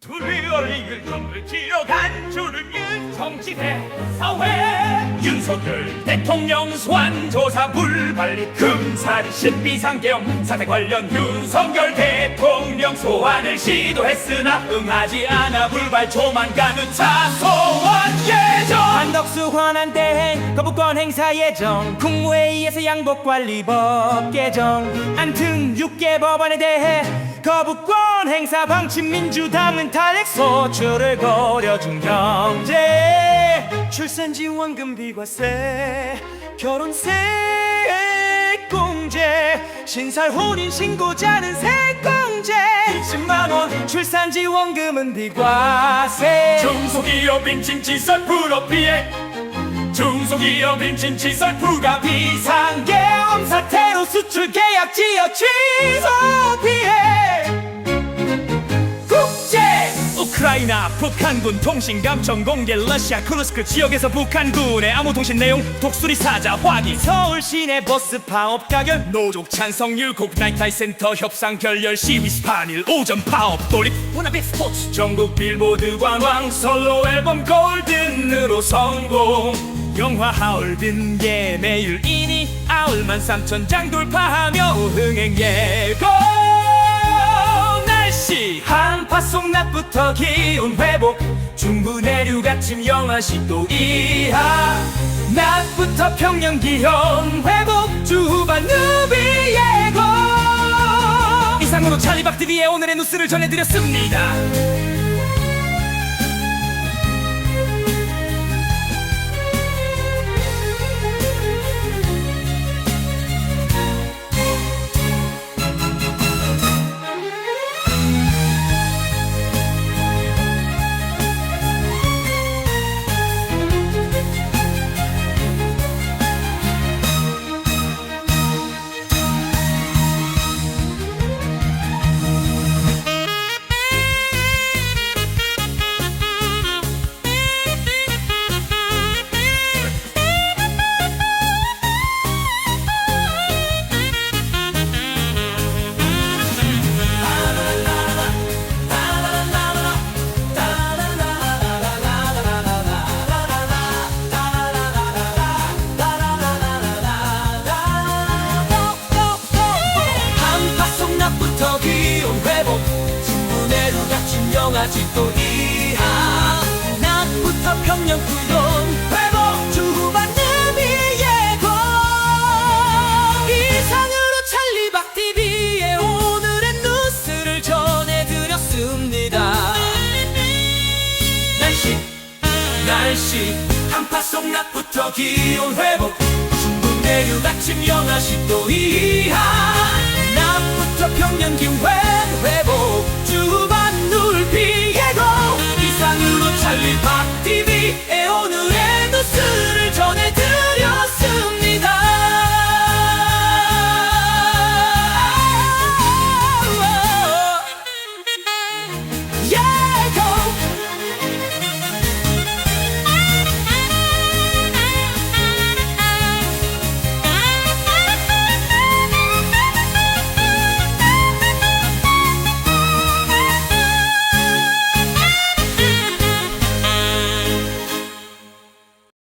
둘이 어린 정을 치러 간 주는 정치대 사회. 윤석열 대통령 소환 조사 불발리 금사리 신비상경 사태 관련 윤석열 대통령 소환을 시도했으나 응하지 않아 불발 조만간은 차소환 예정. 한덕수 환한 대행 거부권 행사 예정. 국무회의에서 양복관리법 개정. 안튼 6개 법안에 대해 거부권 행사 방침 민주당은 탄핵 소추를 중 경제. 출산 지원금 비과세 결혼세 공제. 신살 혼인 신고자는 세공제. 20만 원 출산 지원금은 비과세. 중소기업 인증 시설 불업 피해. 중소기업 인증 시설 부가 비상계엄 사태로 수출 계약 지역 취소 피해 우크라이나 북한군 통신 감청 공개 러시아 크루스크 지역에서 북한군의 암호 통신 내용 독수리 사자 확인 서울 시내 버스 파업 가결 노족 찬성률 국나이타이 센터 협상 결렬 시위 스판일 오전 파업 돌입. 문화비 스포츠. 전국 빌보드 관왕 솔로 앨범 골든으로 성공. 영화 든게 매일 이니 아울만 삼천 장 돌파하며 흥행 예고 한파송 낮부터 기온 회복. 중부 내륙 아침 영하시 도 이하. 낮부터 평년 기온 회복. 주후반 누비 예고 이상으로 찰리박 TV의 오늘의 뉴스를 전해드렸습니다. 또 이하 낮부터 평년 기온 회복 주후반 누비 예고 이상으로 찰리박 TV의 오늘의 뉴스를 전해드렸습니다. 날씨 날씨. 한파송 낮부터 기온 회복. 중부 내륙 아침 영하 10도 이하